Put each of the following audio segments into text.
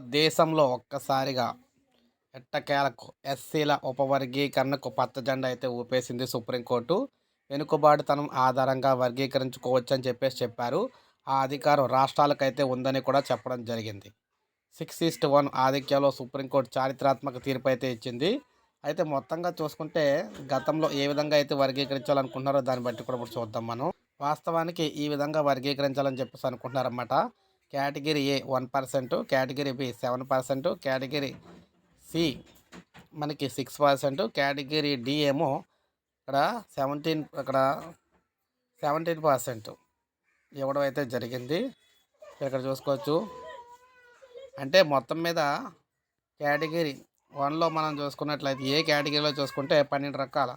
దేశంలో ఒక్కసారిగా ఎట్టకేలకు ఎస్సీల ఉపవర్గీకరణకు పచ్చ జెండా అయితే ఊపేసింది సుప్రీంకోర్టు. వెనుకబాటుతనం ఆధారంగా వర్గీకరించుకోవచ్చు అని చెప్పేసి చెప్పారు. ఆ అధికారం రాష్ట్రాలకైతే ఉందని కూడా చెప్పడం జరిగింది. సిక్స్ ఈస్ట్ వన్ ఆధిక్యంలో సుప్రీంకోర్టు చారిత్రాత్మక తీర్పు అయితే ఇచ్చింది. అయితే మొత్తంగా చూసుకుంటే గతంలో ఏ విధంగా అయితే వర్గీకరించాలనుకుంటున్నారో దాన్ని బట్టి కూడా ఇప్పుడు చూద్దాం మనం. వాస్తవానికి ఈ విధంగా వర్గీకరించాలని చెప్పేసి అనుకుంటున్నారన్నమాట. Category A one percent category B seven percent category C మనకి సిక్స్ పర్సెంట్ కేటగిరీ డి ఏమో ఇక్కడ సెవెంటీన్ ఇక్కడ సెవెంటీన్ పర్సెంట్ ఇవ్వడం అయితే జరిగింది. ఇక్కడ చూసుకోవచ్చు. అంటే మొత్తం మీద కేటగిరీ వన్లో మనం చూసుకున్నట్లయితే ఏ కేటగిరీలో చూసుకుంటే పన్నెండు రకాల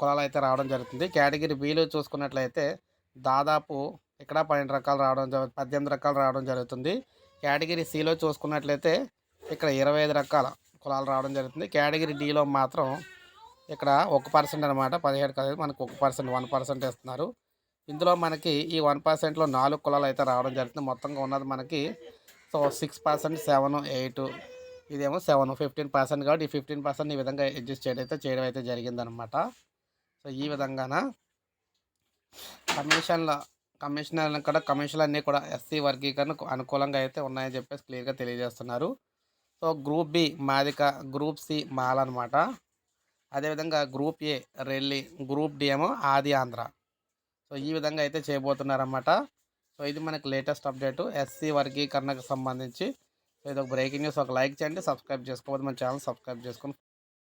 కులాలు అయితే రావడం జరుగుతుంది. కేటగిరీ బిలో చూసుకున్నట్లయితే దాదాపు ఇక్కడ పన్నెండు రకాలు రావడం జరుగుతుంది పద్దెనిమిది రకాలు రావడం జరుగుతుంది. కేటగిరీ సిలో చూసుకున్నట్లయితే ఇక్కడ ఇరవై ఐదు రకాల కులాలు రావడం జరుగుతుంది. కేటగిరీ డీలో మాత్రం ఇక్కడ ఒక పర్సెంట్ అనమాట పదిహేడు కాదు మనకు ఒక పర్సెంట్ వన్ పర్సెంట్ ఇస్తున్నారు ఇందులో మనకి ఈ వన్ పర్సెంట్లో నాలుగు కులాలు అయితే రావడం జరుగుతుంది. మొత్తంగా ఉన్నది మనకి so six percent seven eight ఇదేమో సెవెన్ ఫిఫ్టీన్ పర్సెంట్ కాబట్టి ఈ ఫిఫ్టీన్ పర్సెంట్ ఈ విధంగా అడ్జస్ట్ చేయడం అయితే చేయడం అయితే జరిగిందనమాట సో ఈ విధంగాన? కమిషన్ల కమిషనర్ కూడా కమిషన్లు అన్నీ కూడా ఎస్సీ వర్గీకరణకు అనుకూలంగా అయితే ఉన్నాయని చెప్పేసి క్లియర్గా తెలియజేస్తున్నారు. So group B Madiga group C Mala అనమాట అదేవిధంగా group A Relli group D ఏమో ఆది ఆంధ్ర. సో ఈ విధంగా అయితే చేయబోతున్నారన్నమాట. సో ఇది మనకు లేటెస్ట్ అప్డేట్. ఎస్సీ వర్గీకరణకు సంబంధించి. సో ఇది ఒక బ్రేకింగ్ న్యూస్. ఒక లైక్ చేయండి సబ్స్క్రైబ్ చేసుకోవద్దు. మన ఛానల్ సబ్స్క్రైబ్ చేసుకొని